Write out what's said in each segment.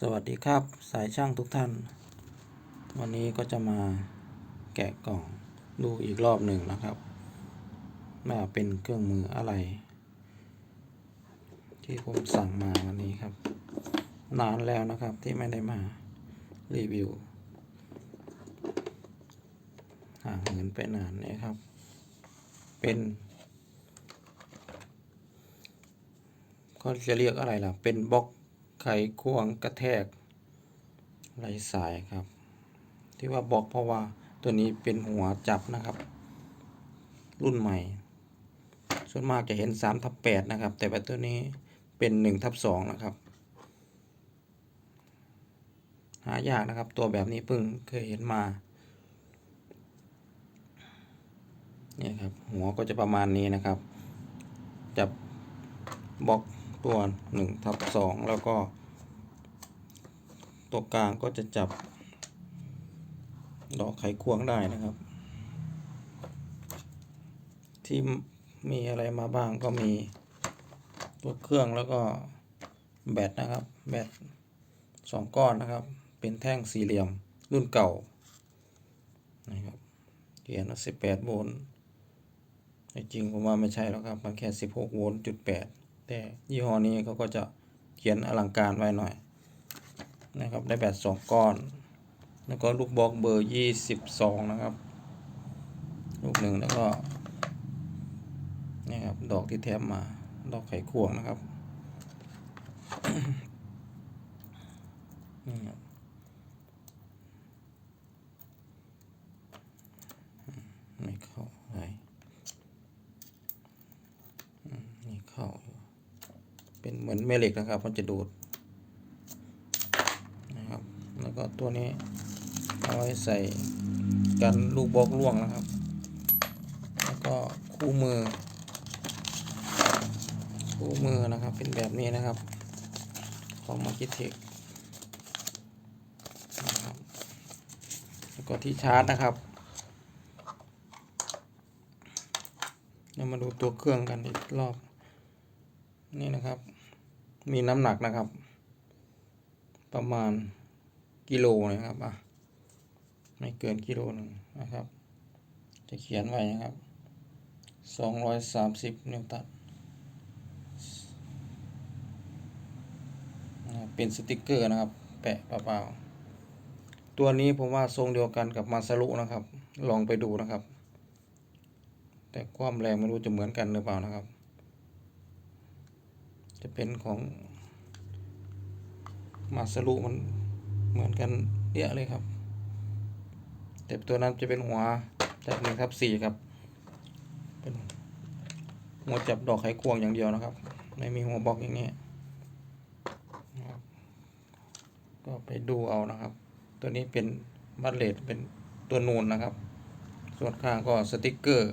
สวัสดีครับสายช่างทุกท่าน วันนี้ก็จะมาแกะกล่องดูอีกรอบหนึ่งนะครับว่าเป็นเครื่องมืออะไร ที่ผมสั่งมาวันนี้ครับ นานแล้วนะครับที่ไม่ได้มารีวิวห่างเหินไปนานนี่ครับ เป็นเขาจะเรียกอะไรล่ะ เป็นบล็อก ไขควงกระแทกไหลสายครับ ที่ว่าบอกเพราะว่าตัวนี้เป็นหัวจับนะครับ รุ่นใหม่ ส่วนมากจะเห็น3ทับ8นะครับ แต่ว่าตัวนี้เป็น1ทับ2นะครับ หายากนะครับ ตัวแบบนี้เพิ่งเคยเห็นมาเนี่ยครับหัวก็จะประมาณนี้นะครับจับบล็อก ตัว1ทับ2แล้วก็ ตัวกลางก็จะจับ ดอกไขควงได้นะครับ ที่มีอะไรมาบ้างก็มีตัวเครื่องแล้วก็แบตนะครับ แบตสองก้อนนะครับ เป็นแท่งสี่เหลี่ยมรุ่นเก่านะครับเขียนว่าสิบแปดโวลต์จริงผมว่าไม่ใช่แล้วครับ มันแค่สิบหกโวลต์จุดแปด แต่ยี่ห้อนี้เขาก็จะเขียนอลังการไว้หน่อยนะครับ ได้แบตสองก้อน แล้วก็ลูกบล็อกเบอร์ยี่สิบสองนะครับ ลูกหนึ่งแล้วก็นี่ครับดอกที่แถมมา ดอกไขควงนะครับนี่ครับไม่เข้าไหนนี่เข้า เหมือนแม่เหล็กนะครับ มันจะดูดนะครับ แล้วก็ตัวนี้เอาไว้ใส่กันลูกบล็อกล่วงนะครับ แล้วก็คู่มือ คู่มือนะครับเป็นแบบนี้นะครับ ของมาคิเทคแล้วก็ที่ชาร์จนะครับเรามาดูตัวเครื่องกันอีกรอบ นี่นะครับ มีน้ำหนักนะครับ ประมาณกิโลนะครับอะไม่เกินกิโลหนึ่งนะครับ จะเขียนไว้นะครับสองร้อยสามสิบนิวตันเป็นสติกเกอร์นะครับ แปะเปล่าๆตัวนี้ผมว่าทรงเดียวกันกับมาซารุนะครับ ลองไปดูนะครับ แต่ความแรงไม่รู้จะเหมือนกันหรือเปล่านะครับ จะเป็นของมาซารุมันเหมือนกันเยอะเลยครับ แต่ตัวนั้นจะเป็นหัวจากหนึ่งทับสี่ครับ เป็นหัวจับดอกไขควงอย่างเดียวนะครับ ไม่มีหัวบล็อกอย่างนี้ก็ไปดูเอานะครับ ตัวนี้เป็นบัตเลตเป็นตัวนูนนะครับ ส่วนข้างก็สติกเกอร์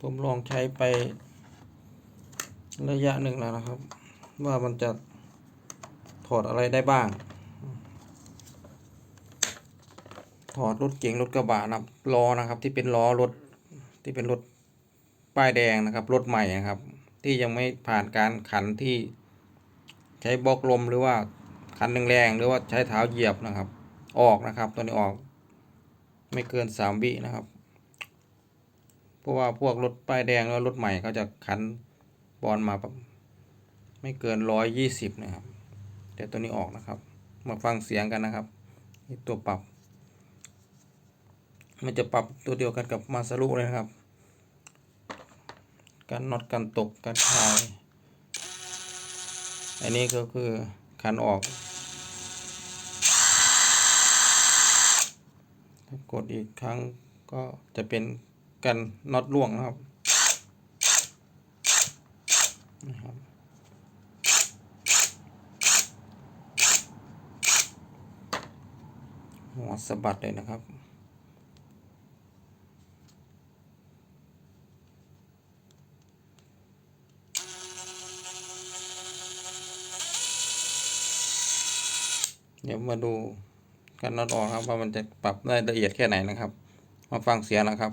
ผมลองใช้ไประยะหนึ่งแล้วนะครับ ว่ามันจะถอดอะไรได้บ้าง ถอดรถเก๋งรถกระบะนับล้อนะครับ ที่เป็นล้อรถที่เป็นรถป้ายแดงนะครับรถใหม่นะครับ ที่ยังไม่ผ่านการขันที่ใช้บล็อกลมหรือว่าขันแรงๆหรือว่าใช้เท้าเหยียบนะครับ ออกนะครับ ตัวนี้ออก ไม่เกินสามวินะครับ ราะว่าพวกรถป้ายแดงแล้วรถใหม่เขาจะขันบอลมาไม่เกินร้อยยี่สิบนะครับแต่ตัวนี้ออกนะครับ มาฟังเสียงกันนะครับตัวปรับ มันจะปรับตัวเดียวกันกับมาซารุเลยนะครับ การน็อตการตกการคลาย อันนี้ก็คือขันออก กดอีกครั้งก็จะเป็น กันน็อตล่วงนะครับนะครับหัวสะบัดเลยนะครับ เดี๋ยวมาดูกันน็อตออกครับว่ามันจะปรับได้ละเอียดแค่ไหนนะครับ มาฟังเสียงนะครับ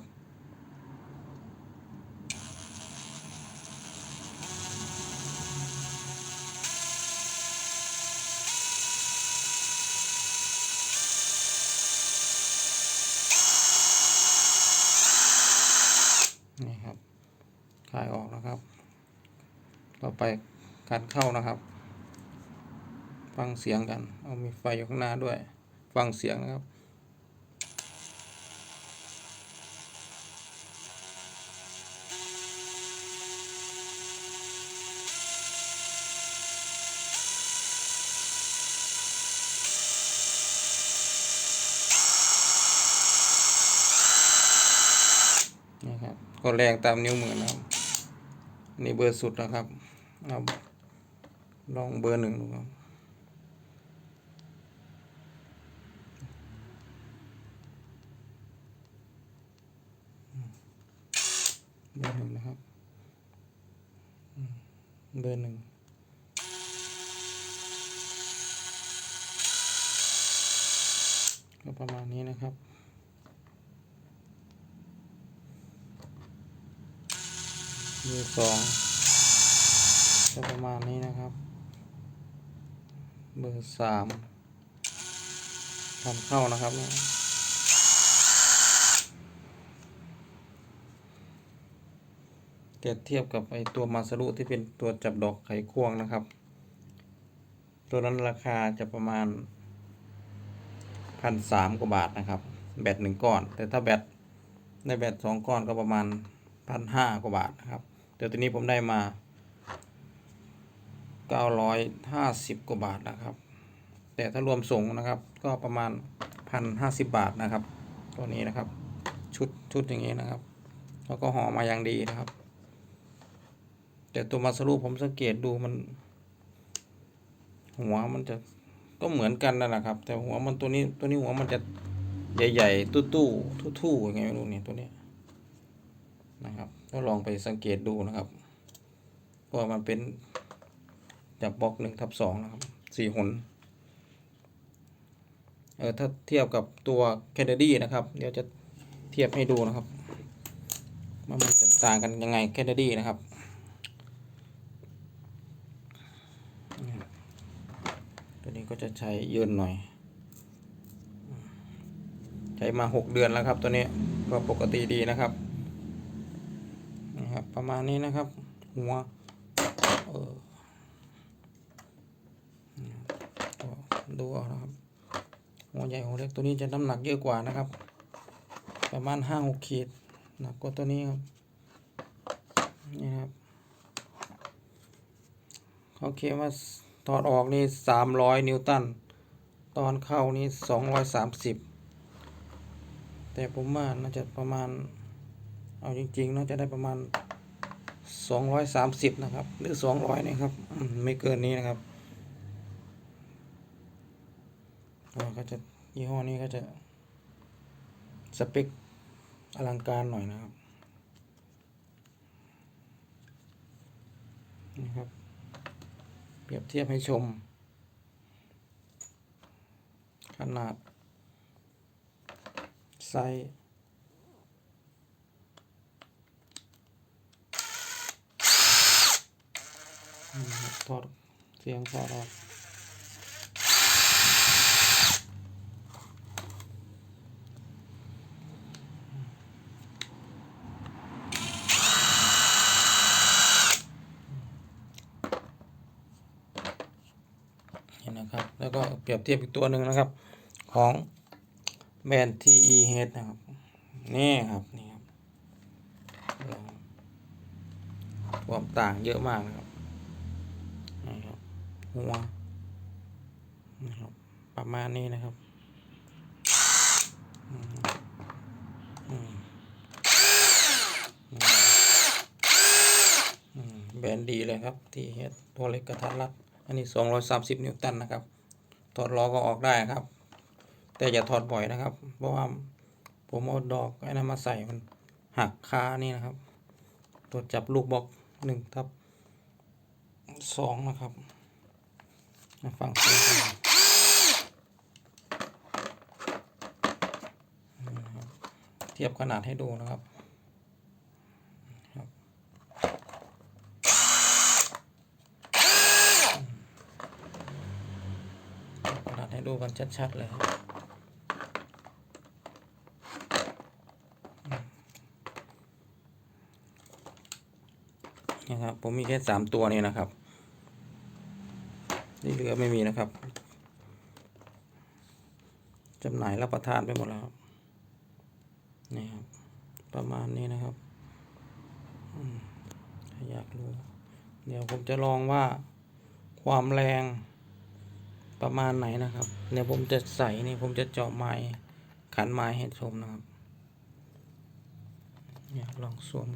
น ต่อ ไปการเข้านะครับ ฟังเสียงกัน เอามีไฟอยู่ข้างหน้าด้วย ฟังเสียงนะครับนี่ครับก็แรงตามนิ้วมือนะครับอันนี่เบอร์สุดนะครับ เอาลองเบอร์หนึ่งดูครับเบอร์หนึ่งนะครับ เบอร์หนึ่งก็ประมาณนี้นะครับเบอร์สอง จะประมาณนี้นะครับ เบอร์สามทำเข้านะครับเนี่ยเทียบเทียบกับไอตัวมาสรุที่เป็นตัวจับดอกไขควงนะครับ ตัวนั้นราคาจะประมาณพันสามกว่าบาทนะครับ แบตหนึ่งก้อน แต่ถ้าแบตในแบตสองก้อนก็ประมาณพันห้ากว่าบาทนะครับ แต่ตัวนี้ผมได้มา เก้าร้อยห้าสิบกว่าบาทนะครับ แต่ถ้ารวมส่งนะครับ ก็ประมาณพันห้าสิบบาทนะครับ ตัวนี้นะครับ ชุดชุดอย่างนี้นะครับ แล้วก็ห่อมาอย่างดีนะครับ แต่ตัวมาสรุปผมสังเกตดูมัน หัวมันจะก็เหมือนกันนั่นแหละครับ แต่หัวมันตัวนี้ตัวนี้หัวมันจะใหญ่ๆตู้ๆทู่ๆยังไงไม่รู้เนี่ยตัวนี้นะครับก็ลองไปสังเกตดูนะครับว่ามันเป็น จากบล็อกหนึ่งทับสองนะครับสี่หนเออถ้าเทียบกับตัวแคดดี้นะครับ เดี๋ยวจะเทียบให้ดูนะครับว่ามันจะต่างกันยังไงแคดดี้นะครับตัวนี้ก็จะใช้เยินหน่อย ใช้มาหกเดือนแล้วครับ ตัวนี้ก็ปกติดีนะครับนะครับ ประมาณนี้นะครับหัวเออก็ ดูเอานะครับหัวใหญ่หัวเล็กตัวนี้จะน้ำหนักเยอะกว่านะครับ ประมาณห้าหกขีดหนักกว่าตัวนี้ครับนี่ครับเขาเขียนว่าถอดออกนี่สามร้อยนิวตัน ตอนเข้านี่สองร้อยสามสิบแต่ผมว่าน่าจะประมาณเอาจริงๆน่าจะได้ประมาณสองร้อยสามสิบนะครับ หรือสองร้อยนี่ครับ ไม่เกินนี้นะครับ ก็จะยี่ห้อนี้ก็จะสเปคอลังการหน่อยนะครับนี่ครับ เปรียบเทียบให้ชม ขนาด ไซส์นี่ครับถอดเสียงถอดออกนี่นะครับ แล้วก็ เปรียบเทียบอีกตัวหนึ่งนะครับ ของแบรนด์ TE Head นะครับ นี่ครับนี่ครับความต่างเยอะมากนะครับนี่ครับหัวนะครับประมาณนี้นะครับอืมอืมอืมอืมแบรนด์ดีเลยครับ ที่เฮดตัวเล็กกระทัดรัด อันนี้สองร้อยสามสิบนิวตันนะครับ ถอดล้อก็ออกได้ครับ แต่อย่าถอดบ่อยนะครับ เพราะว่าผมเอาดอกไอ้นั้นมาใส่มันหักคานี่นะครับตัวจับลูกบล็อกหนึ่งทับสองนะครับมาฟังเสียงเทียบขนาดให้ดูนะครับขนา ดูกันชัดๆเลยครับนะครับผมมีแค่สามตัวนี้นะครับที่เหลือไม่มีนะครับจำหน่ายรับประทานไปหมดแล้วครับนี่ครับ ประมาณนี้นะครับอืมถ้าอยากรู้ เดี๋ยวผมจะลองว่าความแรง ประมาณไหนนะครับเดี๋ยวผมจะใส่นี่ผมจะเจาะไม้ขันไม้ให้ชมนะครับอยากลองสวม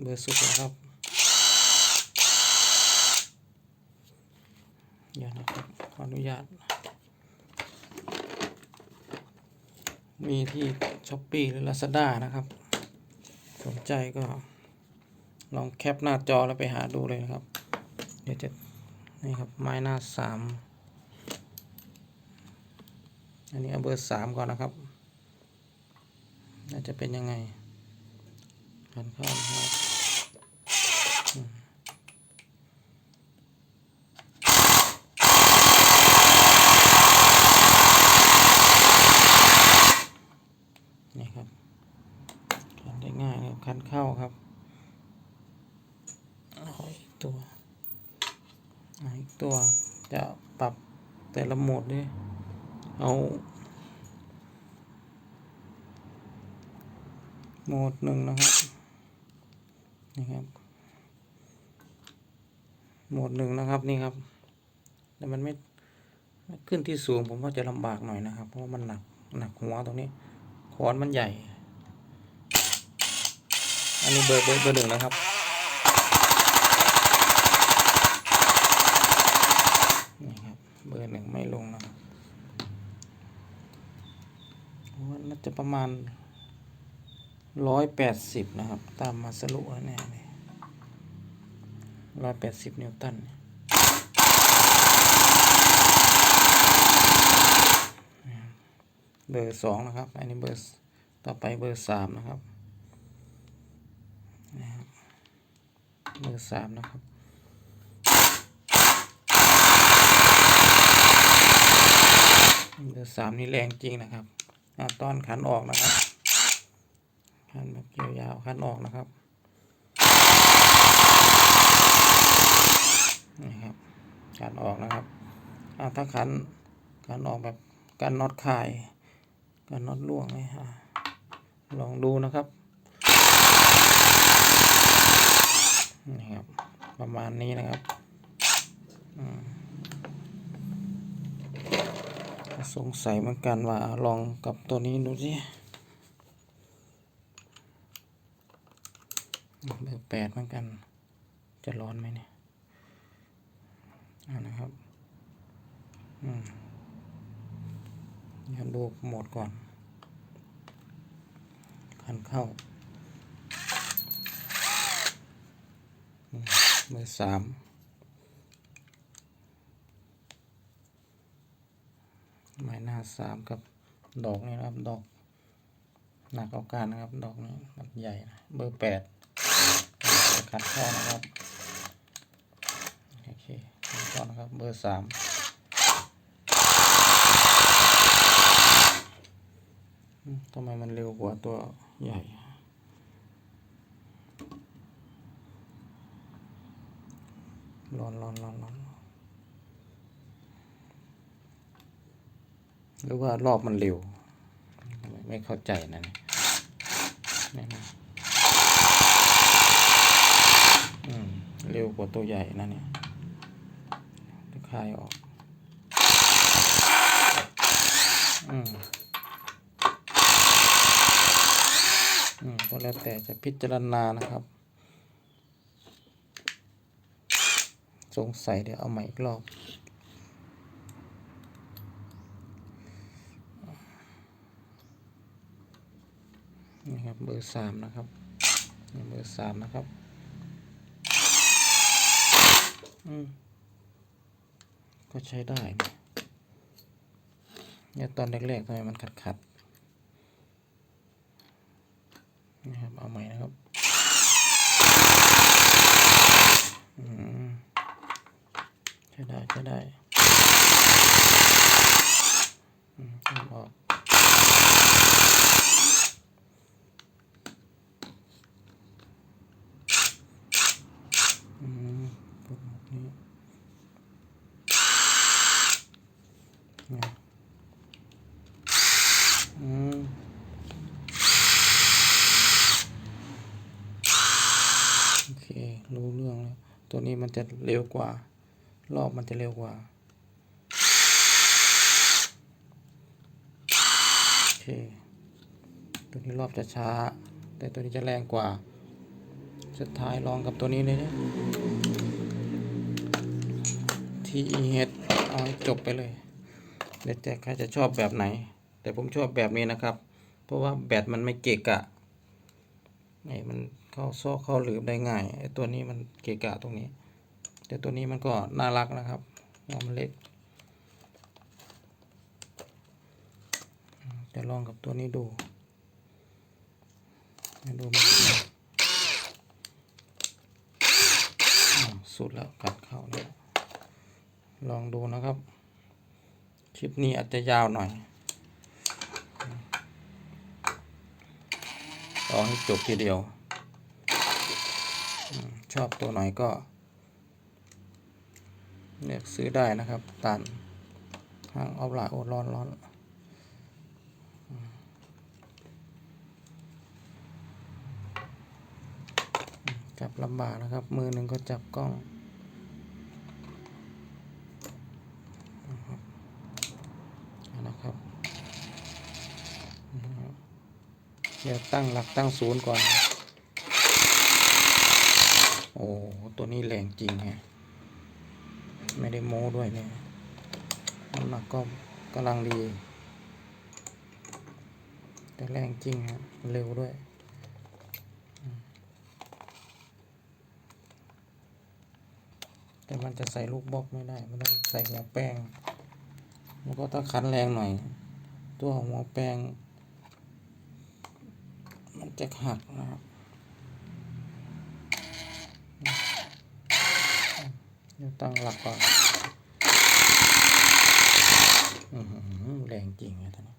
เบอร์สุดนะครับเดี๋ยวนะครับ ขออนุญาต มีที่ช้อปปี้หรือ Lazada นะครับ สนใจก็ลองแคปหน้าจอแล้วไปหาดูเลยนะครับ เดี๋ยวจะนี่ครับไม้หน้าสามอันนี้เอาเบอร์สามก่อนนะครับน่าจะเป็นยังไงกันเข้าครับอืมนี่ครับขันได้ง่ายนะครับขันเข้าครับเอาอีกตัวเอาอีกตัวจะปรับ แต่ละโหมดด้วยเอาโหมดหนึ่งนะครับนี่ครับโหมดหนึ่งนะครับนี่ครับแต่มันไม่ขึ้นที่สูงผมว่าจะลำบากหน่อยนะครับ เพราะว่ามันหนักหนักหัวตรงนี้ขอนมันใหญ่ อันนี้เบอร์เบอร์เบอร์หนึ่งนะครับ นี่ครั บเบอร์หนึ่งไม่ลงนะครับว่าน่าจะประมาณร้อยแปดสิบนะครับ ตามมาสรุปแล้วแน่เลยร้อยแปดสิบนิวตันเบอร์สองนะครับ อันนี้เบอร์ต่อไปเบอร์สามนะครับ เบอร์สามนะครับ เบอร์สามนี่แรงจริงนะครับอ่าตอนขันออกนะครับ ขันแบบยาวๆขันออกนะครับนี่ครับขันออกนะครับถ้าขันขันออกแบบกันน็อตคายกันน็อตล่วงนี่อ่าลองดูนะครับนี่ครับ ประมาณนี้นะครับ อืม สงสัยเหมือนกันว่าลองกับตัวนี้ดูสิเบอร์แปดเหมือนกัน จะร้อนไหมเนี่ยนะครับอืมดูโหมดก่อนคันเข้าเบอร์สาม ไม้หน้าสามกับดอกนี่นะครับดอกหนักเอาการนะครับ ดอกนี้มันใหญ่นะเบอร์แปดคัดข้านะครับโอเคคัดข้านะครับเบอร์สามอืมทำไมมันเร็วกว่าตัวใหญ่ร้อนร้อนร้อนร้อน หรือว่ารอบมันเร็ว ไม่เข้าใจนะเนี่ยเร็วกว่าตัวใหญ่นะเนี่ยคลายออกอืมอืมก็แล้วแต่จะพิจารณานะครับ สงสัยเดี๋ยวเอาใหม่อีกรอบ ครับ เบอร์สามนะครับเบอร์สามนะครับอืมก็ใช้ได้เนี่ยตอนแรกๆทำไมมันขัดขัดๆนี่ครับ เอาใหม่นะครับอืมใช้ได้ใช้ได้อืมถอดออกอืมกดแบบนี้เนี่ยอืม โอเค รู้เรื่องแล้วตัวนี้มันจะเร็วกว่า รอบมันจะเร็วกว่า โอเค ตัวนี้รอบจะช้า แต่ตัวนี้จะแรงกว่า สุดท้ายลองกับตัวนี้เลยนะทีเฮดเอาจบไปเลยเดี๋ยวแต่ใครจะชอบแบบไหน แต่ผมชอบแบบนี้นะครับ เพราะว่าแบตมันไม่เกะกะไอ้มัน เข้าซอกเข้าหลืบได้ง่ายไอ้ตัวนี้มันเกะกะตรงนี้ แต่ตัวนี้มันก็น่ารักนะครับหัวมันเล็กจะลองกับตัวนี้ดูให้ดูมันสุดแล้วกัดเข้าแล้วลองดูนะครับ คลิปนี้อาจจะยาวหน่อยเอให้จบทีเดียว ชอบตัวไหนก็เลือกซื้อได้นะครับตันทางออฟไลน์โอร้อนร้อนจับลำบากนะครับ มือหนึ่งก็จับกล้องนะครับเดี๋ยวตั้งหลักตั้งศูนย์ก่อน โอ้ตัวนี้แรงจริงฮะไม่ได้โม้ด้วยเนี่ยน้ำหนักก็กำลังดี แต่แรงจริงฮะเร็วด้วยแต่มันจะใส่ลูกบล็อกไม่ได้มันต้องใส่หัวแป้ง แล้วก็ถ้าคันแรงหน่อย ตัวหัวแป้ง มันจะหักนะครับ เดี๋ยว ตั้งหลักก่อนอื้อหือแรงจริงเลยตอนนี้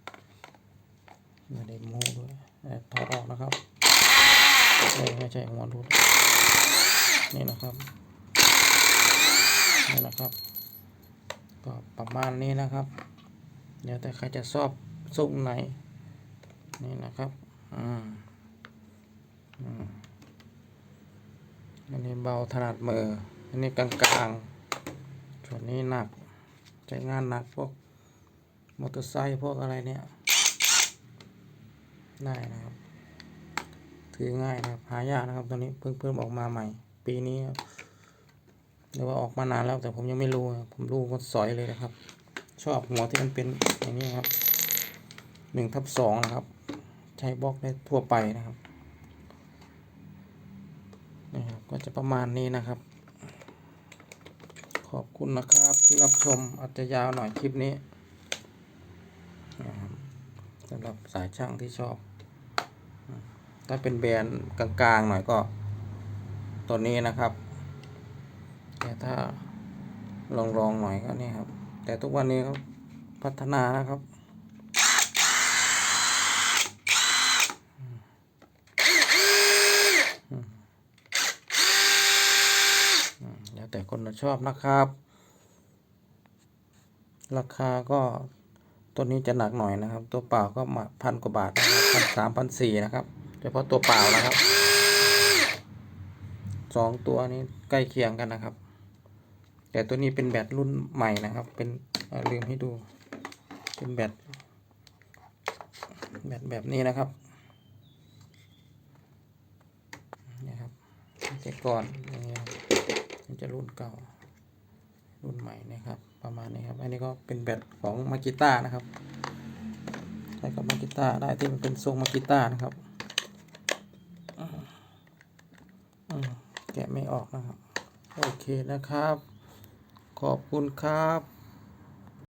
ไม่ได้โม้ด้วยถอดออกนะครับเอ้ยไม่ใช่หัวรูดนี่นะครับนี่นะครับ ก็ประมาณนี้นะครับ เดี๋ยวแต่ใครจะชอบทรงไหน นี่นะครับอืมอืมอันนี้เบาถนัดมือ อันนี้กลางๆส่วนนี้หนักใช้งานหนักพวกมอเตอร์ไซค์พวกอะไรเนี่ยได้นะครับ ถือง่ายนะครับ หายากนะครับตัวนี้เพิ่งเพิ่มออกมาใหม่ ปีนี้หรือว่าออกมานานแล้วแต่ผมยังไม่รู้ ผมรู้ก็สอยเลยนะครับ ชอบหัวที่มันเป็นอย่างนี้ครับหนึ่งทับสองนะครับ ใช้บล็อกได้ทั่วไปนะครับนะครับ ก็จะประมาณนี้นะครับ ขอบคุณนะครับที่รับชมอาจจะยาวหน่อยคลิปนี้นะครับสำหรับสายช่างที่ชอบ ถ้าเป็นแบรนด์กลางๆหน่อยก็ตัวนี้นะครับ แต่ถ้าลองๆหน่อยก็นี่ครับ แต่ทุกวันนี้เขาพัฒนานะครับ อืม แล้วแต่คนชอบนะครับ ราคาก็ตัวนี้จะหนักหน่อยนะครับ ตัวเปล่าก็มาพันกว่าบาทนะครับพันสามพันสี่นะครับเฉพาะตัวเปล่านะครับสองตัวนี้ใกล้เคียงกันนะครับ แต่ตัวนี้เป็นแบตรุ่นใหม่นะครับ เป็นลืมให้ดู เป็นแบตแบตแบบนี้นะครับนี่ครับแต่ก่อนอย่างเงี้ยครับ มันจะรุ่นเก่า รุ่นใหม่นะครับ ประมาณนี้ครับ อันนี้ก็เป็นแบตของมากิต้านะครับใช้กับมากิต้าได้ที่มันเป็นทรงมากิต้านะครับแกะไม่ออกนะครับ โอเคนะครับ ขอบคุณครับ